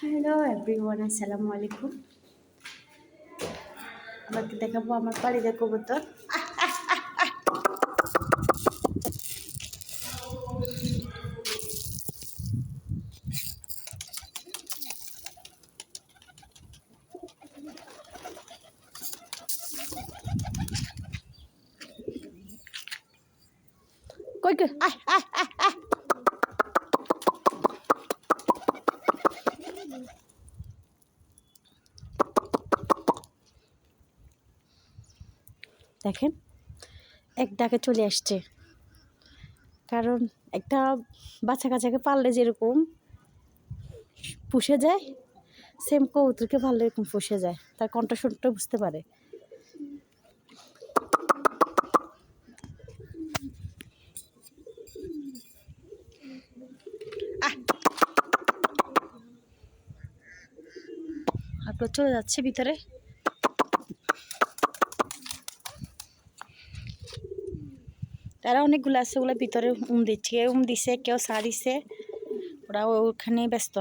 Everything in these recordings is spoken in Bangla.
হ্যালো এভরিওয়ান আসসালামু আলাইকুম আমাকে দেখাবো আমার বাড়িতে কবুতর কই কই আয় আয় দেখেন, এক ডাকে চলে আসছে। কারণ একটা বাচ্চা কাচ্চাকে পাললে যেরকম পুষে যায় সেম কবুতরকে পাললে এরকম পুষে যায়। তার কণ্ঠস্বরটা বুঝতে পারে। চলে যাচ্ছে ভিতরে। তারা অনেকগুলো আছে, ওগুলো ভিতরে উম দিচ্ছে। কেউ উম দিছে, কেউ সা দিছে ওরা ওখানে ব্যস্ত।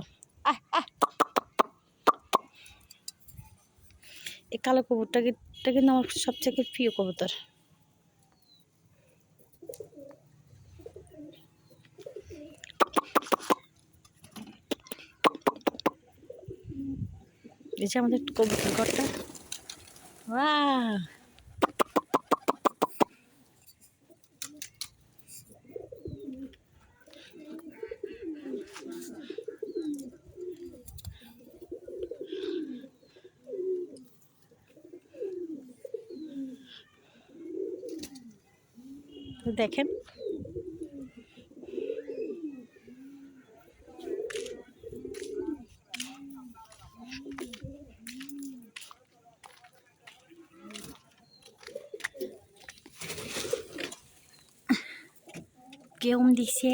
এই কালো কবুতরটা কিন্তু আমার সবথেকে প্রিয় কবুতর। এই যে আমাদের কবুতর ঘরটা। দেখেন। কেউম দিছে?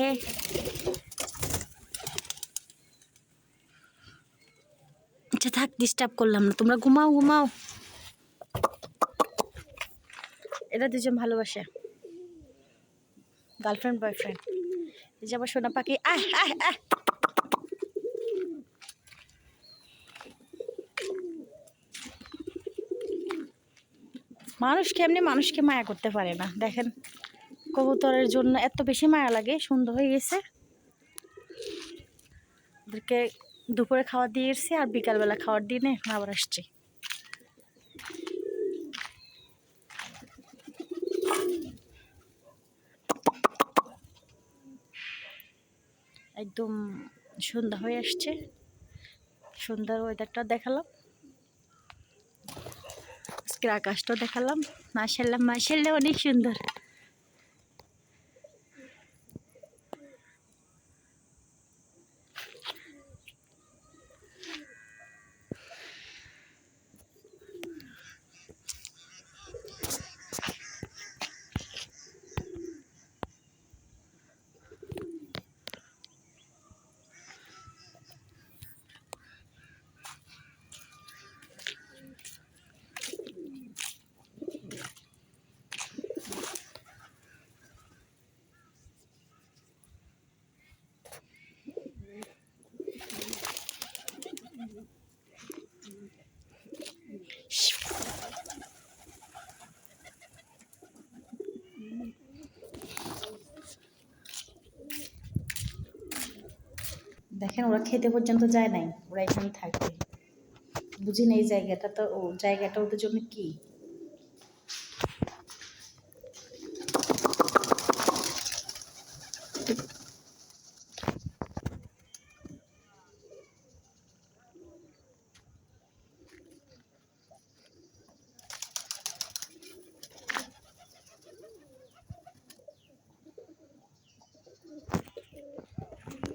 আচ্ছা থাক ডিস্টার্ব করলাম না। তোমরা ঘুমাও ঘুমাও। এরা দুজন ভালোবাসে। গার্লফ্রেন্ড বয়ফ্রেন্ড এই যে আবার সোনা পাখি। আহ আহ আহ। মানুষ কেমনি মানুষকে মায়া করতে পারে না। দেখেন, কবুতরের জন্য এত বেশি মায়া লাগে, সুন্দর হয়ে গেছে। ওদেরকে দুপুরে খাবার দিয়ে এসছি, আর বিকালবেলা খাবার দিনে আবার আসছি। একদম সন্ধ্যা হয়ে আসছে। সন্ধ্যার ওয়েদারটা দেখালাম। আজকের আকাশটাও দেখালাম। মাসাল্লাহ মাসাল্লাহ অনেক সুন্দর। দেখেন ওরা খেতে পর্যন্ত যায় নাই, ওরা এখানে থাকবে বুঝি এই জায়গাটা তো, ও জায়গাটা ওদের জন্য কী?